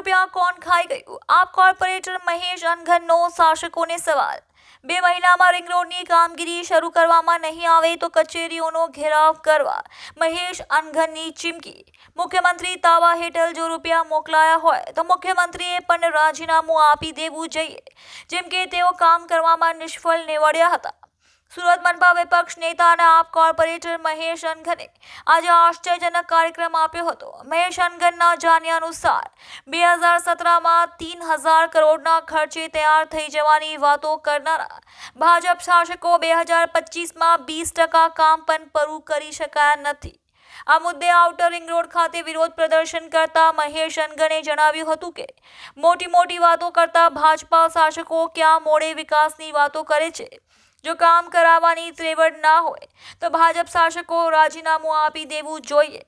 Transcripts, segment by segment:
રૂપિયા કોણ ખાઈ ગયું? આપ કોર્પોરેટર મહેશ અનઘનનો શાસકોને સવાલ. બે મહિનામાં રિંગ કામગીરી શરૂ કરવામાં નહીં આવે તો કચેરીઓનો ઘેરાવ કરવા મહેશ અનઘનની ચીમકી. મુખ્યમંત્રી તાવા હેઠળ જો રૂપિયા મોકલાયા હોય તો મુખ્યમંત્રીએ પણ રાજીનામું આપી દેવું જોઈએ. જેમ કે તેઓ કામ કરવામાં નિષ્ફળ નીવડ્યા હતા. સુરત મનપા વિપક્ષ નેતા અને આપ કોર્પોરેટર મહેશ અનઘને આજે આશ્ચર્યજનક કાર્યક્રમ આપ્યો હતો. મહેશ અનગનના જાણ્યા અનુસાર બે હજાર સત્તરમાં તીન હજાર કરોડના ખર્ચે તૈયાર થઈ જવાની વાતો કરનારા ભાજપ શાસકો બે હજાર પચીસમાં બીસ ટકા કામ પણ પૂરું કરી શકાયા નથી. આ મુદ્દે આઉટર રિંગ રોડ ખાતે વિરોધ પ્રદર્શન કરતા મહેશ અનગણે જણાવ્યું હતું કે, મોટી મોટી વાતો કરતા ભાજપા શાસકો ક્યાં મોડે વિકાસની વાતો કરે છે? જો કામ કરાવવાની ત્રેવડ ના હોય, તો ભાજપ શાસકો રાજીનામું આપી દેવું જોઈએ.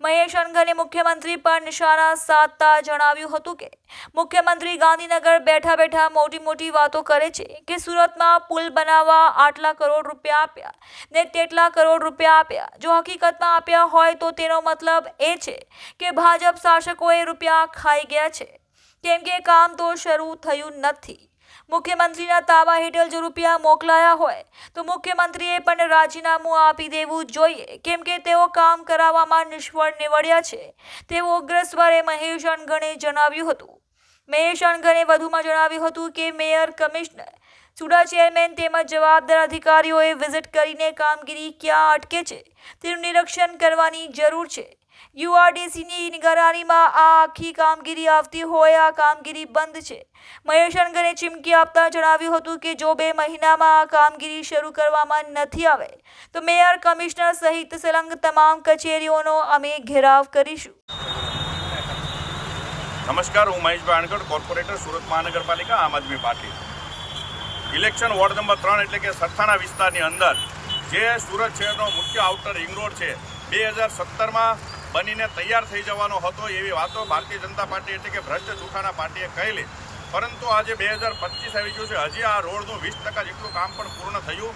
મહેશ અનગને મુખ્યમંત્રી પર નિશાના સાધતા જણાવ્યું હતું કે, મુખ્યમંત્રી ગાંધીનગર બેઠા બેઠા મોટી મોટી વાતો કરે છે કે સુરતમાં પુલ બનાવવા આટલા કરોડ રૂપિયા આપ્યા ને તેટલા કરોડ રૂપિયા આપ્યા. જો હકીકતમાં આપ્યા હોય તો તેનો મતલબ એ છે કે ભાજપ શાસકોએ રૂપિયા ખાઈ ગયા છે. કેમ કે કામ તો શરૂ થયું નથી. મુખ્યમંત્રીના તાબા હેઠળ જો રૂપિયા મોકલાયા હોય, તો મુખ્યમંત્રીએ પણ રાજીનામું આપી દેવું જોઈએ. કેમ કે તેઓ કામ કરાવવામાં નિષ્ફળ નીવડ્યા છે. તેવું ઉગ્ર સ્વરે મહેશ અણગણે જણાવ્યું હતું. મહેશ અણગણે વધુમાં જણાવ્યું હતું કે, મેયર કમિશનર, સુડા ચેરમેન તેમજ જવાબદાર અધિકારીઓએ વિઝિટ કરીને કામગીરી ક્યાં અટકે છે, તેનું નિરીક્ષણ કરવાની જરૂર છે. યુઆરડીસીની નિગરાનીમાં આ આખી કામગીરી આવતી હોય, આ કામગીરી બંધ છે. મહેશ અણગરે ચીમકી આપતા જણાવ્યું હતું કે જો બે મહિનામાં આ કામગીરી શરૂ કરવામાં નથી આવે, તો મેયર, કમિશનર સહિત સલંગ તમામ કચેરીઓનો અમે ઘેરાવ કરીશું. નમસ્કાર, હું મહેશભાઈ અણગઢ કોર્પોરેટર, સુરત મહાનગરપાલિકા, Aam Aadmi Party. Election ward number ત્રણ એટલે કે સરથાણા વિસ્તારની અંદર જે સુરત શહેરનો મુખ્ય આઉટર રિંગ રોડ છે, બે હજાર સત્તરમાં બનીને તૈયાર થઈ જવાનો હતો એવી વાતો ભારતીય જનતા પાર્ટી એટલે કે ભ્રષ્ટ જૂઠાના પાર્ટીએ કહેલી. પરંતુ આજે બે હજાર પચીસ આવી ગયું છે. હજી આ રોડનું વીસ ટકા જેટલું કામ પણ પૂર્ણ થયું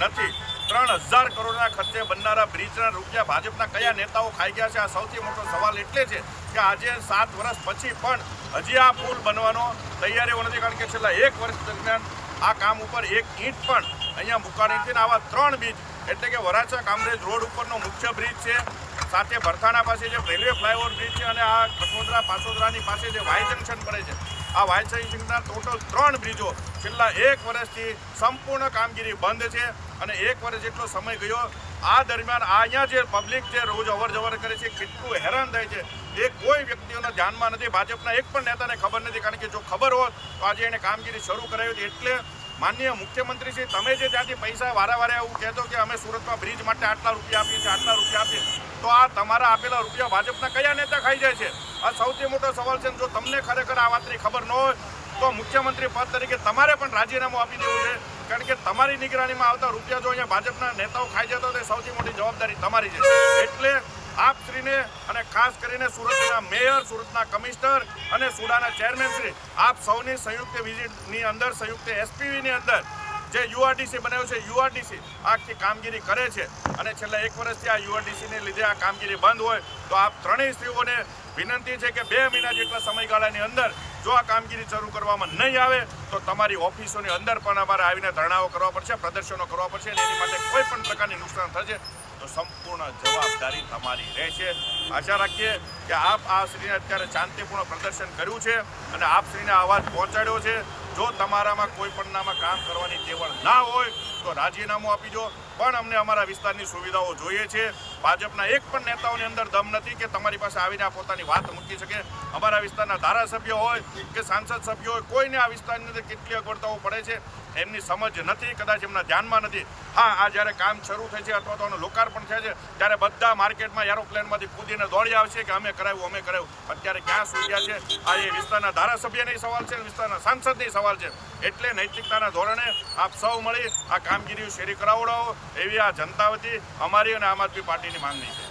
નથી. ત્રણ હજાર કરોડના ખર્ચે બનનારા બ્રિજના રૂપિયા ભાજપના કયા નેતાઓ ખાઈ ગયા છે? આ સૌથી મોટો સવાલ એટલે છે કે આજે સાત વર્ષ પછી પણ હજી આ પુલ બનવાનો તૈયારીઓ નથી. કારણ કે છેલ્લા એક વર્ષ દરમિયાન આ કામ ઉપર એક ઈંટ પણ અહીંયા મુકાણી નથી. આવા ત્રણ બ્રિજ એટલે કે વરાછા કામરેજ રોડ ઉપરનો મુખ્ય બ્રિજ છે સાથે ભરથાણા પાસે જે રેલવે ફ્લાયઓવર બ્રિજ છે અને આ કઠોદરા પાસોદરાની પાસે જે વાય જંકશન પડે છે, આ વાય જંકશનના ટોટલ ત્રણ બ્રિજો છેલ્લા એક વર્ષથી સંપૂર્ણ કામગીરી બંધ છે અને એક વર્ષ જેટલો સમય ગયો. આ દરમિયાન અહીંયા જે પબ્લિક જે રોજ અવર જવર કરે છે, કેટલું હેરાન થાય છે. એ કોઈ વ્યક્તિઓના ધ્યાનમાં નથી. ભાજપના એક પણ નેતાને ખબર નથી, કારણ કે જો ખબર હોત, તો આજે એને કામગીરી શરૂ કરાવી હતી. એટલે માનનીય મુખ્યમંત્રી શ્રી, તમે જે ત્યાંથી પૈસા વારાવારે એવું કહેતો કે અમે સુરતમાં બ્રિજ માટે આટલા રૂપિયા આપીએ છીએ, આટલા રૂપિયા આપીએ તો આ તમારા આપેલા રૂપિયા ભાજપના કયા નેતા ખાઈ જાય છે? આ સૌથી મોટો સવાલ છે જો તમને ખરેખર આ વાતની ખબર ન હોય, તો મુખ્યમંત્રી પદ તરીકે તમારે પણ રાજીનામું આપી દેવું છે. કારણ કે તમારી નિગરાનીમાં આવતા રૂપિયા જો અહીંયા ભાજપના નેતાઓ ખાઈ જતો તો સૌથી મોટી જવાબદારી તમારી છે. એટલે આપ શ્રીને અને ખાસ કરીને સુરતના મેયર, સુરતના કમિશનર અને સુડાના ચેરમેન શ્રી, આપ સૌની સંયુક્ત વિઝિટની અંદર, સંયુક્ત એસપીવીની અંદર જે યુઆરડીસી બનાવ્યું છે, યુઆરડીસી આખી કામગીરી કરે છે. અને છેલ્લા એક વર્ષથી આ યુઆરડીસીને લીધે આ કામગીરી બંધ હોય, તો આપ ત્રણેય સ્ત્રીઓને વિનંતી છે કે બે મહિના જેટલા સમયગાળાની અંદર જો આ કામગીરી શરૂ કરવામાં નહીં આવે, તો તમારી ઓફિસોની અંદર પણ અમારે આવીને ધરણાઓ કરવા પડશે, પ્રદર્શનો કરવા પડશે અને એની માટે કોઈ પણ પ્રકારની નુકસાન થશે, તો સંપૂર્ણ જવાબદારી તમારી રહેશે. આશા રાખીએ કે આપ આ શ્રીને અત્યારે શાંતિપૂર્ણ પ્રદર્શન કર્યું છે અને આપ શ્રીને અવાજ પહોંચાડ્યો છે. જો તમારામાં કોઈ પણ નામાં કામ કરવાની ટેવળ ના હોય, તો રાજીનામું આપી દો. પણ અમને અમારા વિસ્તારની સુવિધાઓ જોઈએ છે. ભાજપના એક પણ નેતાઓની અંદર દમ નથી કે તમારી પાસે આવીને આ પોતાની વાત મૂકી શકે. અમારા વિસ્તારના ધારાસભ્ય હોય કે સાંસદ સભ્ય હોય, કોઈને આ વિસ્તારની અંદર કેટલી અગવડતાઓ પડે છે એમની સમજ નથી, કદાચ એમના ધ્યાનમાં નથી. હા, આ જ્યારે કામ શરૂ થાય છે અથવા તો એનું લોકાર્પણ થાય છે, ત્યારે બધા માર્કેટમાં એરોપ્લેનમાંથી કૂદીને દોડી આવશે કે અમે કરાવ્યું અમે કરાવ્યું અત્યારે ક્યાં સુધ્યા છે? આ એ વિસ્તારના ધારાસભ્યની સવાલ છે વિસ્તારના સાંસદની સવાલ છે. એટલે નૈતિકતાના ધોરણે આપ સૌ મળી આ કામગીરી શેરી કરાવડાવો. એવી આ જનતા વતી અમારી અને આમ આદમી 본인이 맞네.